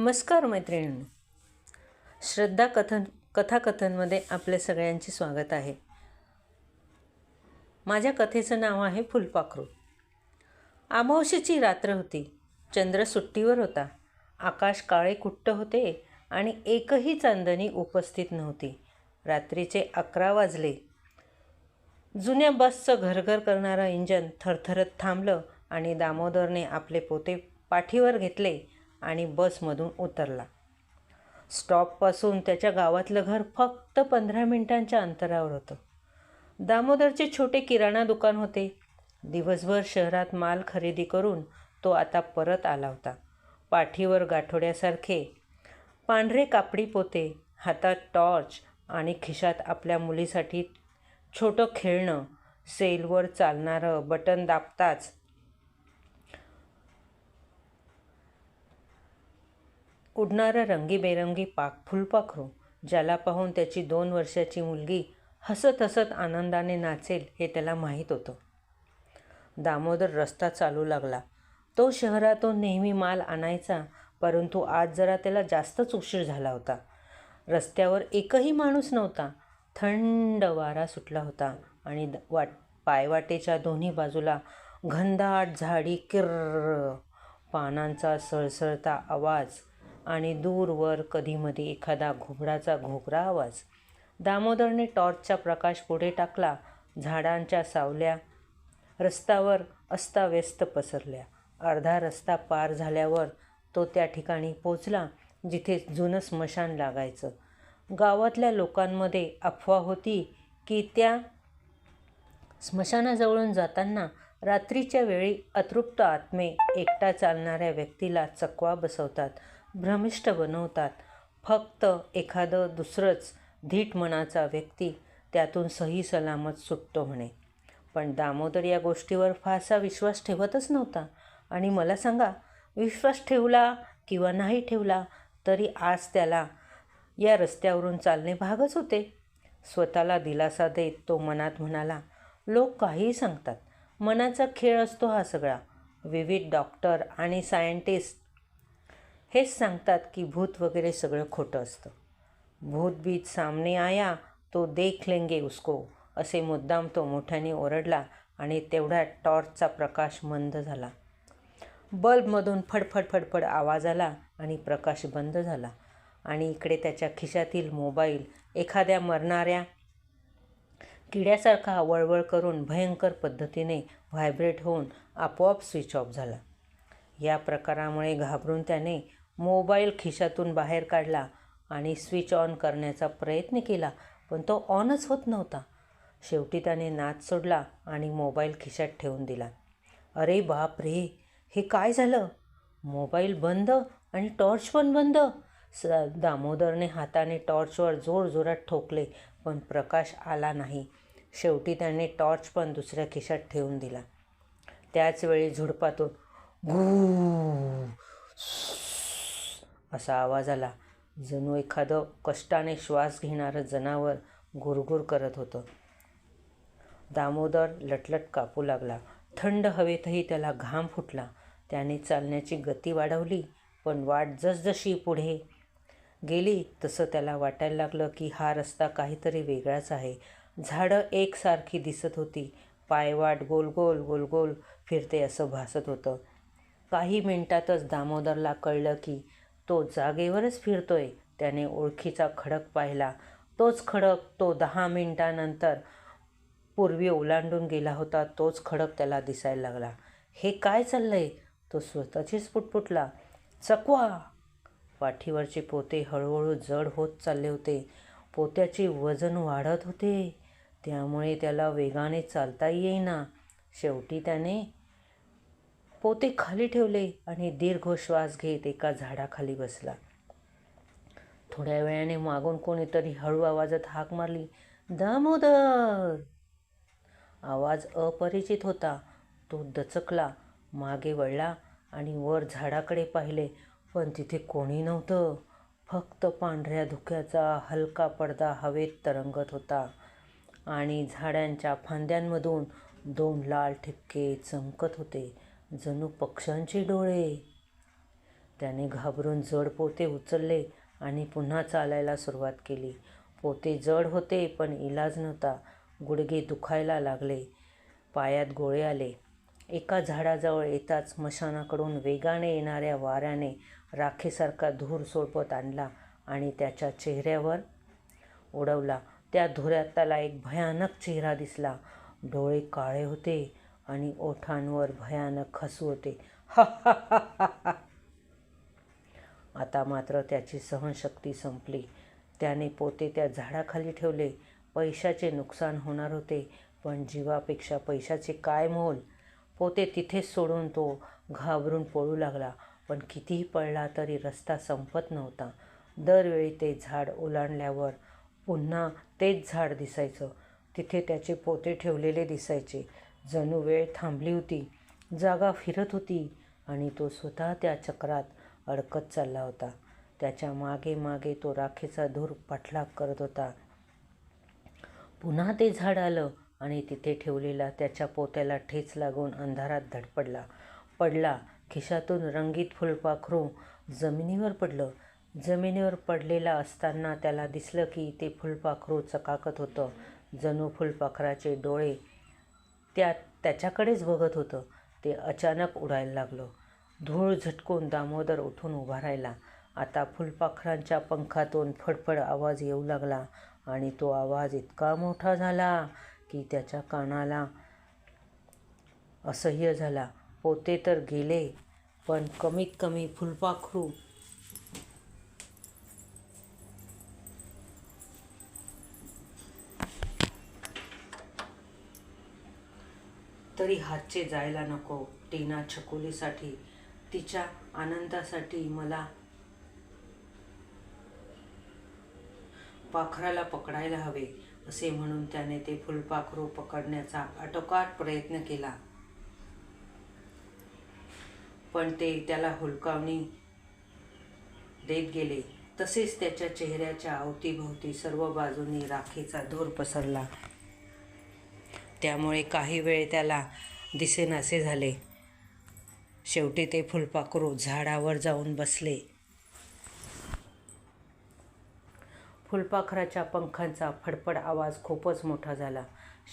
नमस्कार मैत्रिणींनो. श्रद्धा कथन कथाकथनमध्ये आपले सगळ्यांचे स्वागत आहे. माझ्या कथेचं नाव आहे फुलपाखरू. आमावशीची रात्र होती. चंद्र सुट्टीवर होता. आकाश काळे कुट्ट होते आणि एकही चांदणी उपस्थित नव्हती. रात्रीचे अकरा वाजले. जुन्या बसचं घरघर करणारं इंजन थरथरत थांबलं आणि दामोदरने आपले पोते पाठीवर घेतले. आणि बसमधून उतरला. स्टॉपपासून त्याच्या गावातलं घर फक्त पंधरा मिनिटांच्या अंतरावर होतं. दामोदरचे छोटे किराणा दुकान होते. दिवसभर शहरात माल खरेदी करून तो आता परत आला होता. पाठीवर गाठोड्यासारखे पांढरे कापडी पोते हातात टॉर्च आणि खिशात आपल्या मुलीसाठी छोटं खेळणं सेलवर चालणारं बटन दाबताच उडणारं रंगीबेरंगी पाक फुलपाखरू ज्याला पाहून त्याची दोन वर्षाची मुलगी हसत हसत आनंदाने नाचेल हे त्याला माहीत होतं. दामोदर रस्ता चालू लागला. तो शहरातून नेहमी माल आणायचा परंतु आज जरा त्याला जास्तच उशीर झाला होता. रस्त्यावर एकही माणूस नव्हता. थंड वारा सुटला होता आणि द- वाट पायवाटेच्या दोन्ही बाजूला घनदाट झाडी किर्र पानांचा सळसळता आवाज आणि दूरवर कधीमधी एखादा घुबडाचा घोगरा आवाज. दामोदरने टॉर्चचा प्रकाश पुढे टाकला झाडांच्या सावल्या रस्त्यावर अस्ताव्यस्त पसरल्या. अर्धा रस्ता पार झाल्यावर तो त्या ठिकाणी पोचला जिथे जुनं स्मशान लागायचं. गावातल्या लोकांमध्ये अफवा होती की त्या स्मशानाजवळून जाताना रात्रीच्या वेळी अतृप्त आत्मे एकटा चालणाऱ्या व्यक्तीला चकवा बसवतात. भ्रमिष्ट बनवतात. फक्त एखादं दुसरंच धीट मनाचा व्यक्ती त्यातून सही सलामत सुटतो म्हणे. पण दामोदर या गोष्टीवर फारसा विश्वास ठेवतच नव्हता. आणि मला सांगा विश्वास ठेवला किंवा नाही ठेवला तरी आज त्याला या रस्त्यावरून चालणे भागच होते. स्वतःला दिलासा देत तो मनात म्हणाला लोक काहीही सांगतात. मनाचा खेळ असतो हा सगळा. विविध डॉक्टर आणि सायंटिस्ट हेच सांगतात की भूत वगैरे सगळं खोटं असतं. भूतबीत सामने आया तो देख लेंगे उसको असे मुद्दाम तो मोठ्याने ओरडला आणि तेवढ्या टॉर्चचा प्रकाश मंद झाला. बल्बमधून फडफड फडफड आवाज आला आणि प्रकाश बंद झाला आणि इकडे त्याच्या खिशातील मोबाईल एखाद्या मरणाऱ्या किड्यासारखा वळवळ करून भयंकर पद्धतीने व्हायब्रेट होऊन आपोआप स्विच ऑफ झाला. या प्रकारामुळे घाबरून त्याने मोबाईल खिशातून बाहेर काढला आणि स्विच ऑन करण्याचा प्रयत्न केला पण तो ऑनच होत नव्हता. शेवटी त्याने नाच सोडला आणि मोबाईल खिशात ठेवून दिला. अरे बाप रे हे काय झालं? मोबाईल बंद आणि टॉर्च पण बंद. स दामोदरने हाताने टॉर्चवर जोरजोरात ठोकले पण प्रकाश आला नाही. शेवटी त्याने टॉर्च पण दुसऱ्या खिशात ठेवून दिला. त्याचवेळी झुडपातून घू असा आवाज आला. जणू एखादं कष्टाने श्वास घेणारं जनावर गुरगुर करत होतं. दामोदर लटलट कापू लागला. थंड हवेतही त्याला घाम फुटला. त्याने चालण्याची गती वाढवली पण वाट जसजशी पुढे गेली तसं त्याला वाटायला लागलं की हा रस्ता काहीतरी वेगळाच आहे. झाडं एकसारखी दिसत होती. पायवाट गोल गोल गोल गोल फिरते असं भासत होतं. काही मिनिटातच दामोदरला कळलं की तो जागेवरच फिरतोय. त्याने ओळखीचा खडक पाहिला. तोच खडक तो दहा मिनिटानंतर पूर्वी ओलांडून गेला होता. तोच खडक त्याला दिसायला लागला. हे काय चाललंय? तो स्वतःचीच पुटपुटला. चकवा! पाठीवरचे पोते हळूहळू जड होत चालले होते. पोत्याचे वजन वाढत होते. त्यामुळे त्याला वेगाने चालता येईना. शेवटी त्याने पोते खाली ठेवले आणि दीर्घ श्वास घेत एका झाडाखाली बसला. थोड्या वेळाने मागून कोणीतरी हळू आवाजात हाक मारली दामोदर! आवाज अपरिचित होता. तो दचकला मागे वळला आणि वर झाडाकडे पाहिले पण तिथे कोणी नव्हतं. फक्त पांढऱ्या धुक्याचा हलका पडदा हवेत तरंगत होता आणि झाडांच्या फांद्यांमधून दोन लाल ठिपके चमकत होते. जणू पक्ष्यांचे डोळे. त्याने घाबरून जड पोते उचलले आणि पुन्हा चालायला सुरुवात केली. पोते जड होते पण इलाज नव्हता. गुडघे दुखायला लागले. पायात गोळे आले. एका झाडाजवळ येताच मशानाकडून वेगाने येणाऱ्या वाऱ्याने राखेसारखा धूर सोडपत आणला आणि त्याच्या चेहऱ्यावर उडवला. त्या धुऱ्यात त्याला एक भयानक चेहरा दिसला. डोळे काळे होते. आणि ओठांवर भयानक हसू होते हा हा. आता मात्र त्याची सहनशक्ती संपली. त्याने पोते त्या झाडाखाली ठेवले. पैशाचे नुकसान होणार होते पण जीवापेक्षा पैशाचे काय मोल? पोते तिथेच सोडून तो घाबरून पळू लागला पण कितीही पळला तरी रस्ता संपत नव्हता. दरवेळी ते झाड ओलांडल्यावर पुन्हा तेच झाड दिसायचं. तिथे त्याचे पोते ठेवलेले दिसायचे. जणू वेळ थांबली होती. जागा फिरत होती आणि तो स्वतः त्या चक्रात अडकत चालला होता. त्याच्यामागे मागे तो राखेचा धूर पाठलाग करत होता. पुन्हा ते झाड आलं आणि तिथे ठेवलेला त्याच्या पोत्याला ठेच लागून अंधारात धडपडला. पडला. खिशातून रंगीत फुलपाखरू जमिनीवर पडलं. जमिनीवर पडलेला असताना त्याला दिसलं की ते फुलपाखरू चकाकत होतं. जणू फुलपाखराचे डोळे त्या त्याच्याकडेच बघत होतं. ते अचानक उडायला लागलं. धूळ झटकून दामोदर उठून उभा राहिला. आता फुलपाखरांच्या पंखातून फडफड आवाज येऊ लागला आणि तो आवाज इतका मोठा झाला की त्याच्या कानाला असह्य झाला. पोते तर गेले पण कमीत कमी फुलपाखरू तरी हातचे जायला नको टीना छकुलीसाठी. तिच्या आनंदासाठी मला पाखराला पकडायला हवे असे म्हणून त्याने ते फुलपाखरू पकडण्याचा आटोकाट प्रयत्न केला. पण ते त्याला हुलकावणी देत गेले. तसेच त्याच्या चेहऱ्याच्या अवतीभोवती सर्व बाजूंनी राखेचा धूर पसरला. त्यामुळे काही वेळ त्याला दिसेनासे झाले. शेवटी ते फुलपाखरू झाडावर जाऊन बसले. फुलपाखराच्या पंखांचा फडफड आवाज खूपच मोठा झाला.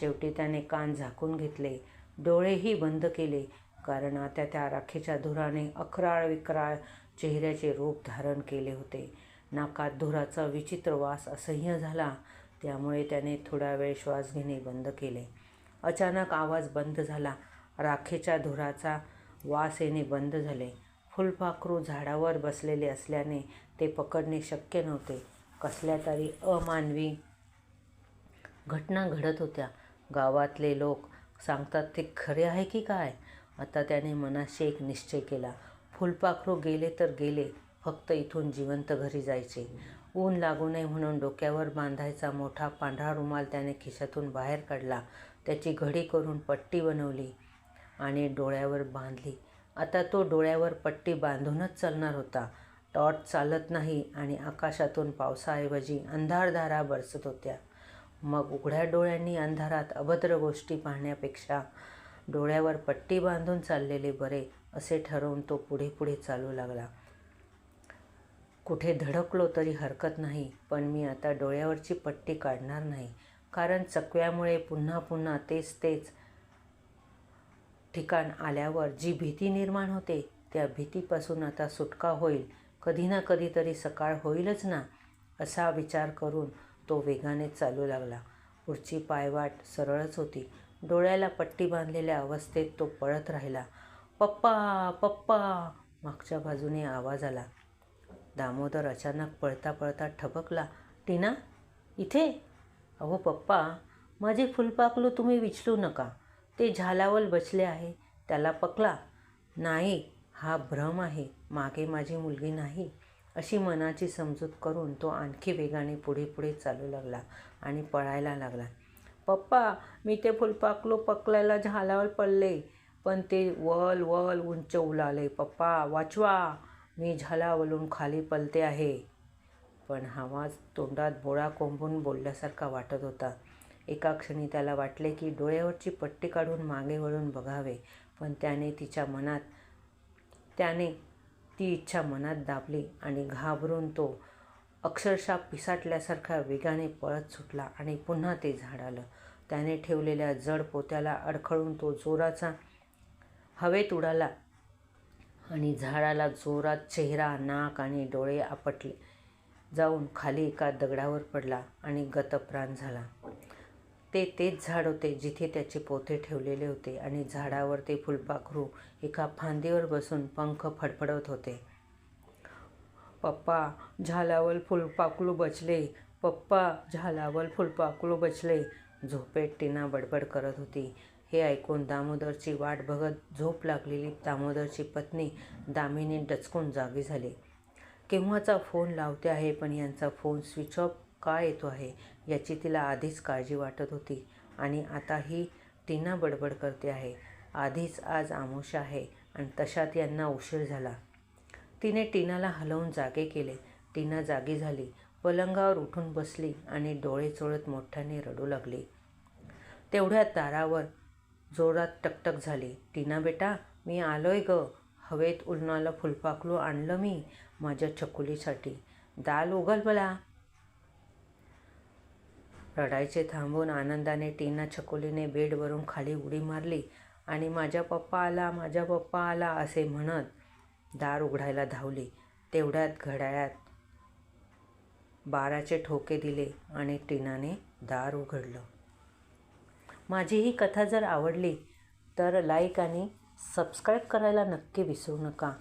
शेवटी त्याने कान झाकून घेतले. डोळेही बंद केले कारण आता त्या राखेच्या धुराने अकराळ विक्राळ चेहऱ्याचे रूप धारण केले होते. नाकात धुराचा विचित्र वास असह्य झाला त्यामुळे त्याने थोडा वेळ श्वास घेणे बंद केले. अचानक आवाज बंद झाला. राखेच्या धुराचा वास येणे बंद झाले. फुलपाखरू झाडावर बसलेले असल्याने ते पकडणे शक्य नव्हते. कसल्या तरी अमानवी घटना घडत होत्या. गावातले लोक सांगतात ते खरे आहे की काय? आता त्याने मनाशी एक निश्चय केला. फुलपाखरू गेले तर गेले फक्त इथून जिवंत घरी जायचे. ऊन लागू नये म्हणून डोक्यावर बांधायचा मोठा पांढरा रुमाल त्याने खिशातून बाहेर काढला. त्याची घडी करून पट्टी बनवली आणि डोळ्यावर बांधली. आता तो डोळ्यावर पट्टी बांधूनच चालणार होता. टॉर्च चालत नाही आणि आकाशातून पावसाऐवजी अंधारधारा बरसत होत्या. मग उघड्या डोळ्यांनी अंधारात अभद्र गोष्टी पाहण्यापेक्षा डोळ्यावर पट्टी बांधून चाललेले बरे असे ठरवून तो पुढे पुढे चालू लागला. कुठे धडकलो तरी हरकत नाही पण मी आता डोळ्यावरची पट्टी काढणार नाही. कारण चकव्यामुळे पुन्हा पुन्हा तेच तेच ठिकाण आल्यावर जी भीती निर्माण होते त्या भीतीपासून आता सुटका होईल. कधी ना कधीतरी सकाळ होईलच ना असा विचार करून तो वेगाने चालू लागला. पुढची पायवाट सरळच होती. डोळ्याला पट्टी बांधलेल्या अवस्थेत तो पळत राहिला. पप्पा पप्पा! मागच्या बाजूने आवाज आला. दामोदर अचानक पळता पळता ठबकला. टीना इथे? अहो पप्पा माझे फुलपाखलू तुम्ही विचलू नका. ते झालावर बसले आहे त्याला पकला नाही हा भ्रम आहे. मागे माझी मुलगी नाही. अशी मनाची समजूत करून तो आणखी वेगाने पुढे पुढे चालू लागला आणि पळायला लागला. पप्पा मी ते फुलपाखलू पकलायला झालावर पडले पण ते वल वल उंच उलाले. पप्पा वाचवा. मी झालावलून खाली पलते आहे. पण आवाज तोंडात बोळा कोंबून बोलल्यासारखा वाटत होता. एका क्षणी त्याला वाटले की डोळ्यावरची पट्टी काढून मागे वळून बघावे पण त्याने तिच्या मनात त्याने ती इच्छा मनात दाबली आणि घाबरून तो अक्षरशः पिसाटल्यासारखा वेगाने पळत सुटला आणि पुन्हा ते झाड आलं. त्याने ठेवलेल्या जड पोत्याला अडखळून तो जोराचा हवेत उडाला आणि झाडाला जोरात चेहरा नाक आणि डोळे आपटले. जाऊन खाली एका दगडावर पडला आणि गतप्राण झाला. ते तेच झाड होते जिथे त्याचे पोते ठेवलेले होते आणि झाडावर ते फुलपाखरू एका फांदीवर बसून पंख फडफडत होते. पप्पा झालावल फुलपाखरू बचले. पप्पा झालावल फुलपाखरू बचले. झोपेत टीना बडबड करत होती. हे ऐकून दामोदरची वाट बघत झोप लागलेली दामोदरची पत्नी दामिनी डचकून जागी झाली. केव्हाचा फोन लावते आहे पण यांचा फोन स्विच ऑफ का येतो आहे याची तिला आधीच काळजी वाटत होती. आणि आता ही टीना बडबड करते आहे. आधीच आज आमोशा आहे आणि तशात यांना उशीर झाला. तिने टीनाला हलवून जागे केले. टीना जागी झाली. पलंगावर उठून बसली आणि डोळे चोळत मोठ्याने रडू लागली. तेवढ्या दारावर जोरात टकटक झाली. टीना बेटा मी आलोय ग. हवेत उलनाला फुलपाखरू आणलं मी. माझ्या छकुलीसाठी दाल उघल मला. रडायचे थांबून आनंदाने टीना छकुलीने बेडवरून खाली उडी मारली आणि माझ्या पप्पा आला माझ्या पप्पा आला असे म्हणत दार उघडायला धावली. तेवढ्यात घड्याळात बाराचे ठोके दिले आणि टीनाने दार उघडलं. माझी ही कथा जर आवडली तर लाईक आणि सबस्क्राईब करायला नक्की विसरू नका.